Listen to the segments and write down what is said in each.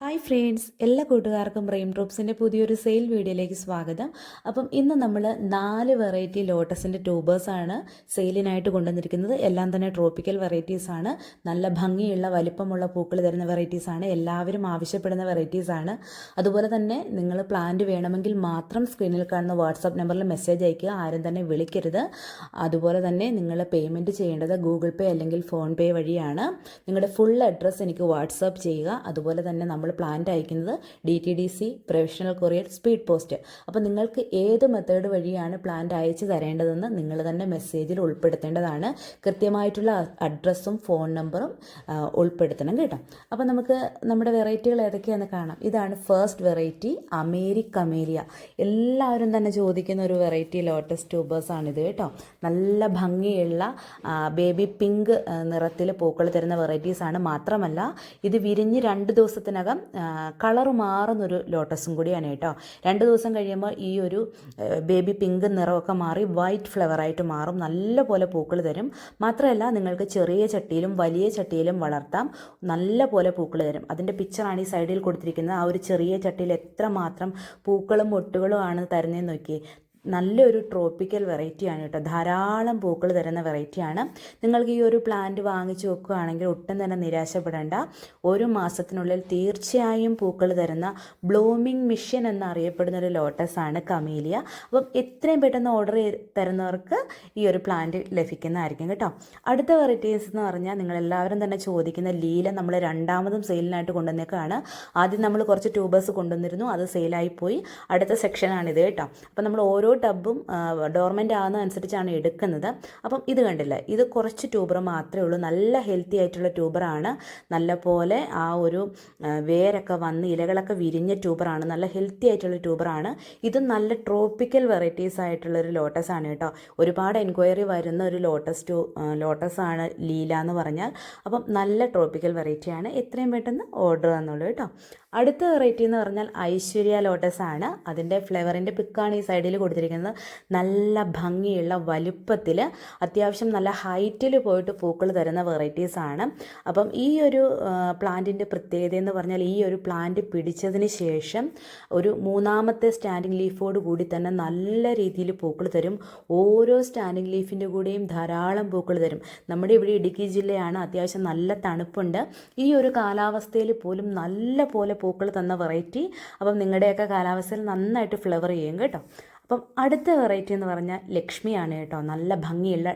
Hi friends എല്ലാ കൂട്ടുകാർക്കും rain ഡ്രോപ്സിന്റെ പുതിയൊരു സെയിൽ വീഡിയോയിലേക്ക് സ്വാഗതം. അപ്പം ഇന്ന് നമ്മൾ നാല് വെറൈറ്റി ലോട്ടസിന്റെ ട്യൂബേഴ്സാണ് സെയിലിനായിട്ട് കൊണ്ടുവന്നിരിക്കുന്നത്. എല്ലാം തന്നെ ട്രോപ്പിക്കൽ വെറൈറ്റീസാണ് നല്ല ഭംഗിയുള്ള വലിപ്പമുള്ള പൂക്കൾ തരുന്ന വെറൈറ്റീസാണ് എല്ലാവരും ആവശ്യപ്പെടുന്ന വെറൈറ്റീസാണ് അതുപോലെ തന്നെ നിങ്ങൾ പ്ലാന്റ് വേണമെങ്കിൽ മാത്രം സ്ക്രീനിൽ കാണുന്ന വാട്സാപ്പ് നമ്പറിൽ മെസ്സേജ് അയക്കുക. ആരും തന്നെ വിളിക്കരുത്. അതുപോലെ തന്നെ നിങ്ങൾ പേയ്മെന്റ് ചെയ്യേണ്ടത് ഗൂഗിൾ പേ അല്ലെങ്കിൽ ഫോൺ പേ വഴിയാണ്. നിങ്ങളുടെ ഫുൾ അഡ്രസ്സ് എനിക്ക് വാട്സാപ്പ് ചെയ്യുക. അതുപോലെ തന്നെ നമ്മൾ പ്ലാന്റ് അയക്കുന്നത് D T D C professional courier speed post അപ്പോൾ നിങ്ങൾക്ക് ഏത് മെത്തേഡ് വഴിയാണ് പ്ലാന്റ് അയച്ചു തരേണ്ടതെന്ന് നിങ്ങൾ തന്നെ മെസ്സേജിൽ ഉൾപ്പെടുത്തേണ്ടതാണ്. കൃത്യമായിട്ടുള്ള അഡ്രസ്സും ഫോൺ നമ്പറും ഉൾപ്പെടുത്തണം കേട്ടോ. അപ്പോൾ നമുക്ക് നമ്മുടെ വെറൈറ്റികൾ ഏതൊക്കെയാണെന്ന് കാണാം. ഇതാണ് ഫസ്റ്റ് വെറൈറ്റി അമേരിക്ക അമേലിയ എല്ലാവരും തന്നെ ചോദിക്കുന്ന ഒരു വെറൈറ്റി ലോട്ടസ് ട്യൂബേഴ്സ് ആണിത് കേട്ടോ. നല്ല ഭംഗിയുള്ള ബേബി പിങ്ക് നിറത്തിൽ പൂക്കൾ തരുന്ന വെറൈറ്റീസ് ആണ്. മാത്രമല്ല ഇത് വിരിഞ്ഞ് രണ്ട് ദിവസത്തിനകം കളർ മാറുന്നൊരു ലോട്ടസും കൂടിയാണ് കേട്ടോ. രണ്ട് ദിവസം കഴിയുമ്പോൾ ഈ ഒരു ബേബി പിങ്ക് നിറമൊക്കെ മാറി വൈറ്റ് ഫ്ലവറായിട്ട് മാറും. നല്ല പോലെ പൂക്കൾ തരും. മാത്രമല്ല നിങ്ങൾക്ക് ചെറിയ ചട്ടിയിലും വലിയ ചട്ടിയിലും വളർത്താം. നല്ല പോലെ പൂക്കൾ തരും. അതിന്റെ പിക്ചറാണ് ഈ സൈഡിൽ കൊടുത്തിരിക്കുന്നത്. ആ ഒരു ചെറിയ ചട്ടിയിൽ എത്ര മാത്രം പൂക്കളും മൊട്ടുകളും ആണ് തരുന്നതെന്ന് നോക്കി നല്ലൊരു ട്രോപ്പിക്കൽ വെറൈറ്റിയാണ് കേട്ടോ. ധാരാളം പൂക്കൾ തരുന്ന വെറൈറ്റിയാണ് നിങ്ങൾക്ക് ഈ ഒരു പ്ലാന്റ് വാങ്ങിച്ചു വെക്കുകയാണെങ്കിൽ ഒട്ടും തന്നെ നിരാശപ്പെടേണ്ട. ഒരു മാസത്തിനുള്ളിൽ തീർച്ചയായും പൂക്കൾ തരുന്ന ബ്ലൂമിംഗ് മിഷൻ എന്നറിയപ്പെടുന്ന ഒരു ലോട്ടസാണ് കമീലിയ അപ്പം എത്രയും പെട്ടെന്ന് ഓർഡർ തരുന്നവർക്ക് ഈ ഒരു പ്ലാന്റ് ലഭിക്കുന്നതായിരിക്കും കേട്ടോ. അടുത്ത വെറൈറ്റീസ് എന്ന് പറഞ്ഞാൽ നിങ്ങളെല്ലാവരും തന്നെ ചോദിക്കുന്ന ലീല നമ്മൾ രണ്ടാമതും സെയിലിനായിട്ട് കൊണ്ടുവന്നേക്കാണ്. ആദ്യം നമ്മൾ കുറച്ച് ട്യൂബേഴ്സ് കൊണ്ടുവന്നിരുന്നു അത് സെയിലായി പോയി. അടുത്ത സെക്ഷനാണിത് കേട്ടോ. അപ്പം നമ്മൾ ഓരോ ടബും ഡോർമെന്റ് ആവുന്ന അനുസരിച്ചാണ് എടുക്കുന്നത്. അപ്പം ഇത് കണ്ടില്ല? ഇത് കുറച്ച് ട്യൂബർ മാത്രമേ ഉള്ളൂ. നല്ല ഹെൽത്തി ആയിട്ടുള്ള ട്യൂബറാണ് നല്ല പോലെ ആ ഒരു വേരൊക്കെ വന്ന് ഇലകളൊക്കെ വിരിഞ്ഞ ട്യൂബറാണ് നല്ല ഹെൽത്തി ആയിട്ടുള്ള ട്യൂബറാണ് ഇത് നല്ല ട്രോപ്പിക്കൽ വെറൈറ്റീസ് ആയിട്ടുള്ള ഒരു ലോട്ടസ് ആണ് കേട്ടോ. ഒരുപാട് എൻക്വയറി വരുന്ന ഒരു ലോട്ടസ് ടു ലോട്ടസ് ആണ് ലീല എന്ന് പറഞ്ഞാൽ. അപ്പം നല്ല ട്രോപ്പിക്കൽ വെറൈറ്റിയാണ് എത്രയും പെട്ടെന്ന് ഓർഡർ തന്നുള്ളൂ കേട്ടോ. അടുത്ത വെറൈറ്റി എന്ന് പറഞ്ഞാൽ ഐശ്വര്യ ലോട്ടസ് ആണ്. അതിന്റെ ഫ്ലേവറിന്റെ പിക്കാണ് ഈ സൈഡിൽ കൊടുത്തിരിക്കുന്നത്. നല്ല ഭംഗിയുള്ള വലുപ്പത്തിൽ അത്യാവശ്യം നല്ല ഹൈറ്റിൽ പോയിട്ട് പൂക്കൾ തരുന്ന വെറൈറ്റീസാണ് അപ്പം ഈ ഒരു പ്ലാന്റിന്റെ പ്രത്യേകത എന്ന് പറഞ്ഞാൽ ഈ ഒരു പ്ലാന്റ് പിടിച്ചതിന് ശേഷം ഒരു മൂന്നാമത്തെ സ്റ്റാൻഡിങ് ലീഫോട് കൂടി തന്നെ നല്ല രീതിയിൽ പൂക്കൾ തരും. ഓരോ സ്റ്റാൻഡിങ് ലീഫിന്റെ കൂടെയും ധാരാളം പൂക്കൾ തരും. നമ്മുടെ ഇവിടെ ഇടുക്കി ജില്ലയാണ് അത്യാവശ്യം നല്ല തണുപ്പുണ്ട്. ഈ ഒരു കാലാവസ്ഥയിൽ പോലും നല്ല പോലെ പൂക്കൾ തന്ന വെറൈറ്റി. അപ്പം നിങ്ങളുടെയൊക്കെ കാലാവസ്ഥയിൽ നന്നായിട്ട് ഫ്ലവർ ചെയ്യും കേട്ടോ. അപ്പം അടുത്ത വെറൈറ്റി എന്ന് പറഞ്ഞാൽ ലക്ഷ്മിയാണ് കേട്ടോ. നല്ല ഭംഗിയുള്ള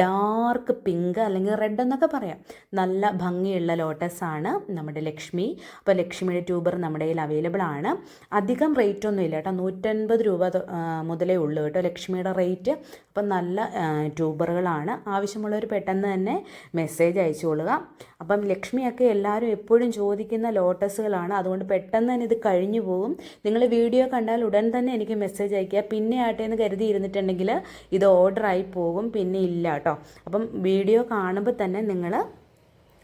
ഡാർക്ക് പിങ്ക് അല്ലെങ്കിൽ റെഡ് എന്നൊക്കെ പറയാം. നല്ല ഭംഗിയുള്ള ലോട്ടസ് ആണ് നമ്മുടെ ലക്ഷ്മി. അപ്പോൾ ലക്ഷ്മിയുടെ ട്യൂബർ നമ്മുടെ കയ്യിൽ അവൈലബിൾ ആണ്. അധികം റേറ്റ് ഒന്നും ഇല്ല കേട്ടോ. നൂറ്റൻപത് രൂപ മുതലേ ഉള്ളൂ കേട്ടോ ലക്ഷ്മിയുടെ റേറ്റ് അപ്പം നല്ല ട്യൂബറുകളാണ്. ആവശ്യമുള്ളവർ പെട്ടെന്ന് തന്നെ മെസ്സേജ് അയച്ചുകൊള്ളുക അപ്പം ലക്ഷ്മിയൊക്കെ എല്ലാവരും എപ്പോഴും ചോദിക്കുന്ന ലോട്ടസുകളാണ് അതുകൊണ്ട് പെട്ടെന്ന് തന്നെ ഇത് കഴിഞ്ഞു പോകും. നിങ്ങൾ വീഡിയോ കണ്ടാൽ ഉടൻ തന്നെ എനിക്ക് മെസ്സേജ് അയക്കുക. പിന്നെ ആട്ടെ എന്ന് കരുതി ഇരുന്നിട്ടുണ്ടെങ്കിൽ ഇത് ഓർഡറായി പോകും പിന്നെ ഇല്ല കേട്ടോ അപ്പം വീഡിയോ കാണുമ്പോൾ തന്നെ നിങ്ങൾ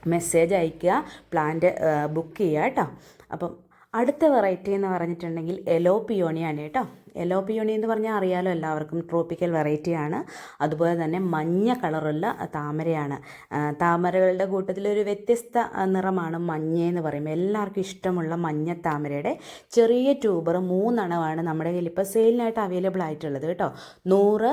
മെസ്സേജ് അയയ്ക്കുക പ്ലാന്റ് ബുക്ക് ചെയ്യുക കേട്ടോ അപ്പം അടുത്ത വെറൈറ്റി എന്ന് പറഞ്ഞിട്ടുണ്ടെങ്കിൽ എലോ പിയോണിയാണ് കേട്ടോ എലോ പിയോണി എന്ന് പറഞ്ഞാൽ അറിയാലോ എല്ലാവർക്കും. ട്രോപ്പിക്കൽ വെറൈറ്റിയാണ് അതുപോലെ തന്നെ മഞ്ഞ കളറുള്ള താമരയാണ്. താമരകളുടെ കൂട്ടത്തിൽ ഒരു വ്യത്യസ്ത നിറമാണ് മഞ്ഞ എന്ന് പറയുമ്പോൾ എല്ലാവർക്കും ഇഷ്ടമുള്ള മഞ്ഞ താമരയുടെ ചെറിയ ട്യൂബർ മൂന്നെണ്ണമാണ് നമ്മുടെ കയ്യിൽ ഇപ്പോൾ സെയിലിനായിട്ട് അവൈലബിൾ ആയിട്ടുള്ളത് കേട്ടോ. നൂറ്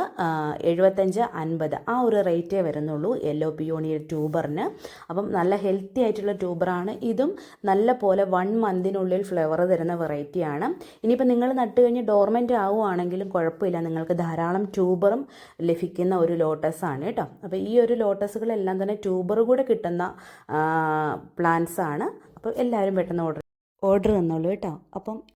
എഴുപത്തഞ്ച് അൻപത് ആ ഒരു റേറ്റേ വരുന്നുള്ളൂ യെല്ലോ പിയോണിയുടെ ട്യൂബറിന്. അപ്പം നല്ല ഹെൽത്തി ആയിട്ടുള്ള ട്യൂബറാണ്. ഇതും നല്ല പോലെ വൺ മന്തിനുള്ളിൽ ഫ്ലവർ തരുന്ന വെറൈറ്റിയാണ് ഇനിയിപ്പോൾ നിങ്ങൾ നട്ട് കഴിഞ്ഞ് ഡോർമെന്റ് ആവുകയാണെങ്കിലും കുഴപ്പമില്ല. നിങ്ങൾക്ക് ധാരാളം ട്യൂബറും ലഭിക്കുന്ന ഒരു ലോട്ടസ് ആണ് കേട്ടോ. അപ്പോൾ ഈ ഒരു ലോട്ടസുകളെല്ലാം തന്നെ ട്യൂബർ കൂടെ കിട്ടുന്ന പ്ലാന്റ്സ് ആണ് അപ്പോൾ എല്ലാവരും പെട്ടെന്ന് ഓർഡർ ഓർഡർ തന്നോളൂ കേട്ടോ. അപ്പം